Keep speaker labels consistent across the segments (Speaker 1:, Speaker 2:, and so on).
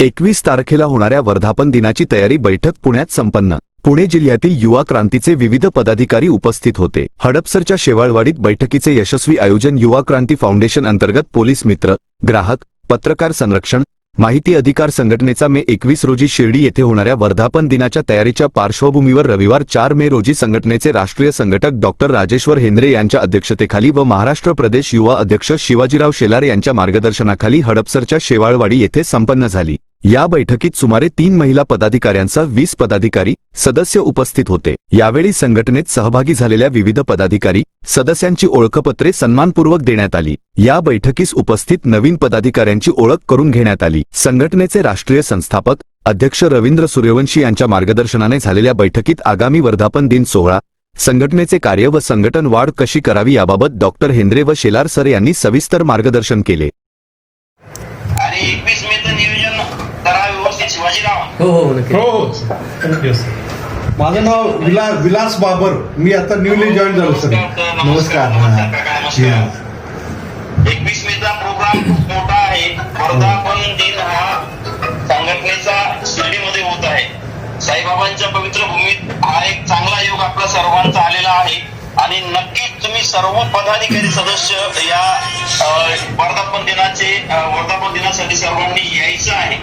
Speaker 1: एकवीस तारखेला होणाऱ्या वर्धापन दिनाची तयारी बैठक पुण्यात संपन्न. पुणे जिल्ह्यातील युवा क्रांतीचे विविध पदाधिकारी उपस्थित होते. हडपसरच्या शेवाळवाडीत बैठकीचे यशस्वी आयोजन युवा क्रांती फाउंडेशन अंतर्गत पोलीस मित्र ग्राहक पत्रकार संरक्षण माहिती अधिकार संघटनेचा मे एकवीस रोजी शिर्डी येथे होणाऱ्या वर्धापन दिनाच्या तयारीच्या पार्श्वभूमीवर रविवार चार मे रोजी संघटनेचे राष्ट्रीय संघटक डॉक्टर राजेश्वर हेंद्रे यांच्या अध्यक्षतेखाली व महाराष्ट्र प्रदेश युवा अध्यक्ष शिवाजीराव शेलार यांच्या मार्गदर्शनाखाली हडपसरच्या शेवाळवाडी येथे संपन्न झाली. या बैठकीत सुमारे तीन महिला पदाधिकाऱ्यांसह वीस पदाधिकारी सदस्य उपस्थित होते. यावेळी संघटनेत सहभागी झालेल्या विविध पदाधिकारी सदस्यांची ओळखपत्रे सन्मानपूर्वक देण्यात आली. या बैठकीस उपस्थित नवीन पदाधिकाऱ्यांची ओळख करून घेण्यात आली. संघटनेचे राष्ट्रीय संस्थापक अध्यक्ष रवींद्र सूर्यवंशी यांच्या मार्गदर्शनाने झालेल्या बैठकीत आगामी वर्धापन दिन सोहळा संघटनेचे कार्य व संघटन वाढ कशी करावी याबाबत डॉक्टर हेंद्रे व शेलार सर यांनी सविस्तर मार्गदर्शन केले
Speaker 2: आणि एकवीस मेचं नियोजन करा व्यवस्थित शिवाजीराव
Speaker 3: हो हो नक्की.
Speaker 4: हो हो येस
Speaker 5: माझं नाव विलास विलास बाबर. मी आता न्यूली जॉईन झालो सर
Speaker 2: नमस्कार
Speaker 5: हा.
Speaker 2: एकवीस मेचा प्रोग्राम खूप मोठा आहे. वर्धापन दिन हा संघटनेचा शिर्डीमध्ये होत आहे. साईबाबांच्या पवित्र भूमीत हा एक चांगला योग आपला सर्वांचा आलेला आहे. आणि नक्कीच तुम्ही सर्व पदाधिकारी सदस्य या वर्धापन दिनाचे वर्धापन दिनासाठी सर्वांनी यायचं आहे.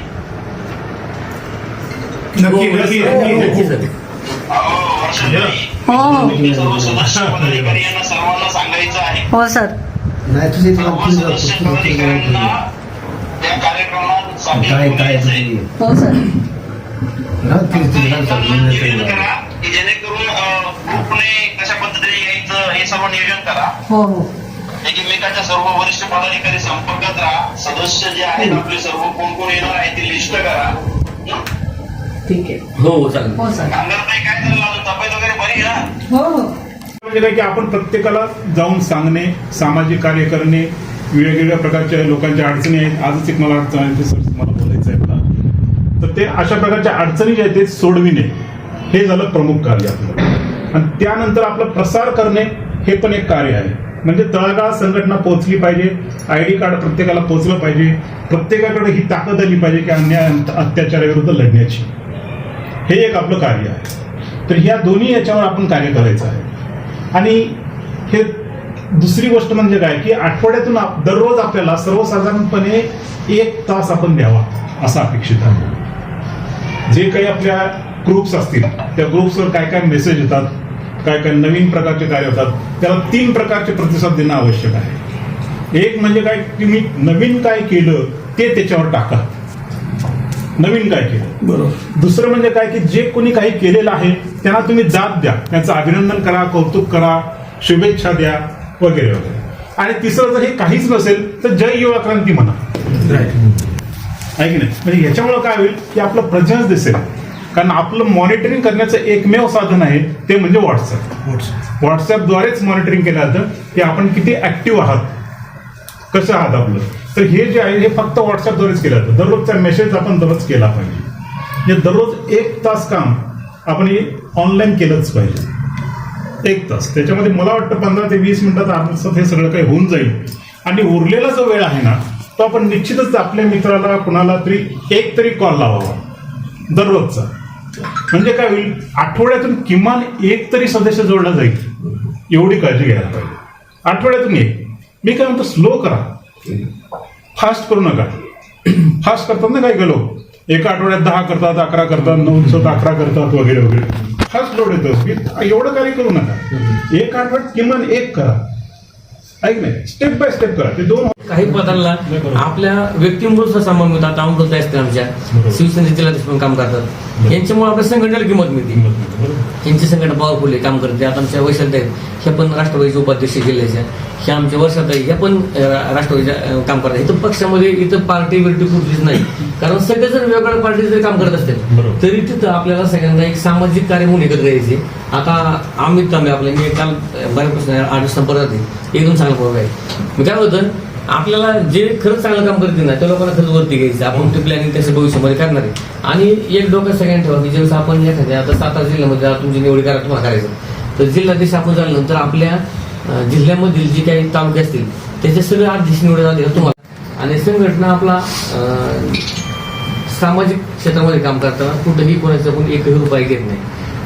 Speaker 4: नक्की नक्की नक्की
Speaker 3: नक्की सर
Speaker 6: हो हो
Speaker 2: तुम्ही सर्व सदस्य पदाधिकारी यांना सर्वांना सांगायचं आहे
Speaker 6: हो सर
Speaker 2: सदस्य पदाधिकाऱ्यांना त्या कार्यक्रमात
Speaker 7: काय काय
Speaker 2: यायचंय.
Speaker 6: हो सर
Speaker 2: नियोजन करा की जेणेकरून ग्रुपने कशा पद्धतीने यायचं हे सर्व नियोजन करा
Speaker 6: हो हो
Speaker 2: एकमेकाच्या सर्व वरिष्ठ पदाधिकारी संपर्कात राहा सदस्य जे आहेत आपले सर्व कोण कोण येणार आहे ती लिस्ट करा?
Speaker 6: ठीक आहे.
Speaker 3: हो हो चालेल.
Speaker 6: हो सर
Speaker 2: अंगारताई काय झालं अजून तब्येत वगैरे बरी आहे ना?
Speaker 6: हो हो.
Speaker 4: म्हणजे काय की आपण प्रत्येकाला जाऊन सांगणे सामाजिक कार्य करणे वेगवेगळ्या प्रकारच्या लोकांच्या अडचणी आहेत. आजच एक मला अडचण आहे ते सर मला बोलायचं आहे मला तर ते अशा प्रकारच्या अडचणी ज्या आहेत ते सोडविणे हे झालं प्रमुख कार्य आपलं. आणि त्यानंतर आपलं प्रसार करणे हे पण एक कार्य आहे. म्हणजे तळागाळात संघटना पोहोचली पाहिजे आय डी कार्ड प्रत्येकाला पोहोचलं पाहिजे. प्रत्येकाकडे ही ताकद आली पाहिजे की अन्याय अत्याचाराविरुद्ध लढण्याची. हे एक आपलं कार्य आहे. तर ह्या दोन्ही याच्यावर आपण कार्य करायचं आहे. आणि हे दुसरी गोष्ट म्हणजे काय? की आठवड्यातून आप- दररोज आपल्याला सर्वसाधारणपणे एक तास आपण द्यावा असं अपेक्षित आहे. जे काही आपल्या ग्रुप्स असतील त्या ग्रुप्सवर काय काय मेसेज येतात काय काय नवीन प्रकारचे कार्य होतात त्याला तीन प्रकारचे प्रतिसाद देणं आवश्यक आहे. एक म्हणजे काय? की मी नवीन काय केलं ते त्याच्यावर टाका. नवीन काय केलं? बरोबर. दुसरं म्हणजे काय की जे कोणी काही केलेलं आहे त्यांना तुम्ही जात द्या. त्यांचं अभिनंदन करा कौतुक करा शुभेच्छा द्या वगैरे वगैरे. आणि तिसरं जर हे काहीच नसेल तर जय युवा क्रांती म्हणा. आहे की नाही? म्हणजे ह्याच्यामुळे काय होईल की आपलं प्रेझेन्स दिसेल. कारण आपलं मॉनिटरिंग करण्याचं एकमेव साधन आहे ते म्हणजे व्हॉट्सअप व्हॉट्सअपद्वारेच मॉनिटरिंग केलं जातं की आपण किती ऍक्टिव्ह आहात. कसं आहात आपलं? तर हे जे आहे हे फक्त व्हॉट्सअपद्वारेच केलं जातं. दररोजचा मेसेज आपण दररोज केला पाहिजे. म्हणजे दररोज एक तास काम आपण हे ऑनलाईन केलंच पाहिजे. एक तास. त्याच्यामध्ये मला वाटतं पंधरा ते वीस मिनिटात आरामात हे सगळं काही होऊन जाईल. आणि उरलेला जो वेळ आहे ना तो आपण निश्चितच आपल्या मित्राला कुणाला तरी एक तरी कॉल लावावा. दररोजचा. म्हणजे काय होईल? आठवड्यातून किमान एक तरी सदस्य जोडला जाईल. एवढी काळजी घ्यायला पाहिजे. आठवड्यातून एक. मी काय म्हणतो? स्लो करा. फास्ट करू नका. फास्ट करतात ना काही गेलो एका आठवड्यात दहा करतात अकरा करतात नऊ दिवसात अकरा करतात वगैरे वगैरे. फास्ट लोड येतो. की एवढं कार्य करू नका. एक आठवड्यात किमान एक करा. ऐक नाही स्टेप बाय स्टेप करा. ते दोन
Speaker 3: काही पदांना आपल्या व्यक्तीमुळे संबंध होतात अमृत असते आमच्या. शिवसेनेचे काम करतात. यांच्यामुळे आपल्या संघटनेला किंमत मिळते. यांची संघटना पॉवरफुल आहे काम करते. आता आमच्या वैशात आहेत. ह्या पण राष्ट्रवादीचे उपाध्यक्ष जिल्ह्याच्या ह्या आमच्या वर्षात आहे. ह्या पण राष्ट्रवादीच्या काम करतात. इथं पक्षामध्ये इथं पार्टी बिर्टी कुठलीच नाही. कारण सगळे जर वेगवेगळ्या पार्टी जरी काम करत असतील. तरी तिथं आपल्याला सगळ्यांना एक सामाजिक कार्य म्हणून एकत्र यायचे. आता अमित तांबे आपले मी काल बऱ्यापासून आठ संपर्कात आहे एकदम चांगला प्रभाव आहे. मी काय होतं आपल्याला जे खरंच चांगलं काम करतील ना त्या लोकांना खरंच वरती घ्यायचं. आपण ते प्लॅनिंग त्याचं भविष्यामध्ये करणार आहे. आणि एक डोकं सगळ्यांनी ठेवा की ज्यावेळेस आपण एखाद्या आता सातारा जिल्ह्यामध्ये तुमची निवड करा तुम्हाला करायचं तर जिल्हाध्यक्ष आपण झाल्यानंतर आपल्या जिल्ह्यामधील जे काही तालुके असतील त्याचे सगळे अध्यक्ष निवड झाले तुम्हाला. आणि संघटना आपला सामाजिक क्षेत्रामध्ये काम करताना कुठेही कोणाचा पण एकही उपाय घेत नाही.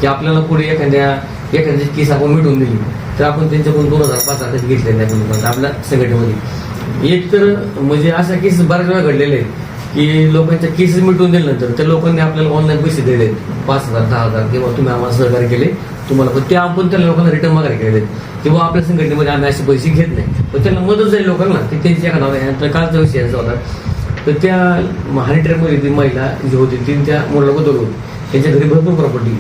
Speaker 3: की आपल्याला पुढे एखाद्या एखाद्याची केस आपण मिटवून दिली तर आपण त्यांच्याकडून दोन हजार पाच हजार घेतले नाही आपल्या संघटनेमध्ये. एक तर म्हणजे अशा केसेस बऱ्याच वेळा घडलेले आहेत की लोकांच्या केसेस मिटवून दिल्यानंतर त्या लोकांनी आपल्याला ऑनलाईन पैसे दिले पाच हजार दहा हजार किंवा तुम्ही आम्हाला सहकार्य केले तुम्हाला पण ते आपण त्या लोकांना रिटर्न मागायला केले किंवा आपल्या संघटनेमध्ये आम्ही असे पैसे घेत नाही. पण त्यांना मदत जाईल लोकांना की त्यांच्या एखादा कालचा विषय यांचा होता. तर त्या महानिटरमध्ये ती महिला जी होती ती त्या मुलाला बदल होती त्यांच्या घरी भरपूर प्रॉपर्टी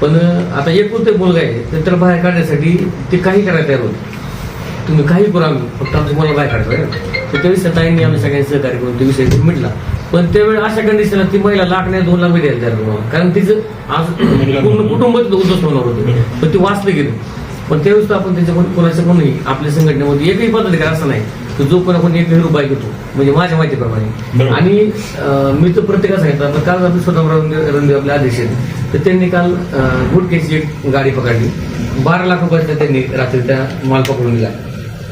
Speaker 3: पण आता एकूण ते मुलगा आहे तर त्याला बाहेर काढण्यासाठी ते काही करायला तयार होते. तुम्ही काही करू आम्ही फक्त आमचं मला बाहेर काढतो तर त्यावेळेस त्या ताईंनी आम्ही सगळ्यांनी सहकार्य करून ते विषय मिटला. पण त्यावेळी अशा कंडिशनला ती महिला लाख नाही दोन लाख द्यायला तयार कारण तिचं आज पूर्ण कुटुंब तिथं उद्ध्वस्त होणार होतं. पण ते वाचलं गेलं पण त्यावेळेस तर आपण त्याच्या पण कोणाच्या कोणही आपल्या संघटनेमध्ये एकही पदाधिकारी असं नाही. की जो पण आपण एकही रुपये घेतो म्हणजे माझ्या माहितीप्रमाणे. आणि मी तर प्रत्येकाला सांगितलं आता काल आपले स्वतः रणदेव आपले अध्यक्ष आहेत. तर त्यांनी काल अं, गुटखेची एक गाडी पकडली. बारा लाख रुपयाचा त्यांनी रात्री त्या माल पकडून दिला.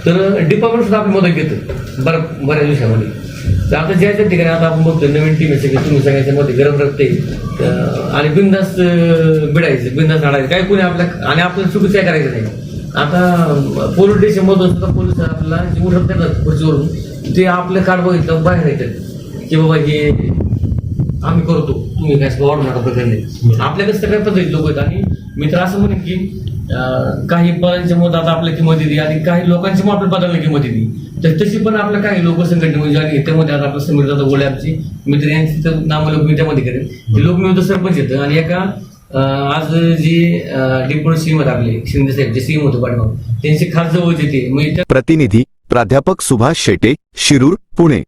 Speaker 3: तर डिपार्टमेंट सुद्धा आपली मदत घेतं. बऱ्या बऱ्याच दिवसामध्ये. तर आता ज्या ज्या ठिकाणी आता आपण बघतो नवीन टीम सगळी तुम्ही सगळ्यांच्या मध्ये गरम रक्ते आणि बिंदास बिडायचं बिंदास काढायचं काय कोणी आपल्या आणि आपल्याला चुकीचं काय करायचं नाही. आता पोलीस स्टेशन मधून सुद्धा पोलीस आपल्याला जे उठत येतात खुर्चीवरून ते आपलं कार्ड बघितलं बाहेर येतात. की बाबा हे आम्ही करतो. तुम्ही काय वाढू नका प्रकरणी आपल्याकडे सगळ्या पद्धती लोक आहेत. आणि मी तर असं म्हणेन की काही पदांच्या मतात आता आपल्या किंमत दिली आणि काही लोकांची मग आपल्या पदाला किंमत दिली. तर तशी पण आपल्या काही लोक संघटनेमध्ये आणि त्यामध्ये आता आपलं समीर दादा गोळे आमचे मित्र यांची तर नामं लोक मी त्यामध्ये करेन. ते लोक सरपंच येतं आणि एका आज जे डिप्युटी सीएम होते आपले शिंदे साहेब जे सीएम होते पाठवा त्यांची खास जवळची ते. म्हणजे
Speaker 1: प्रतिनिधी प्राध्यापक सुभाष शेटे शिरूर पुणे.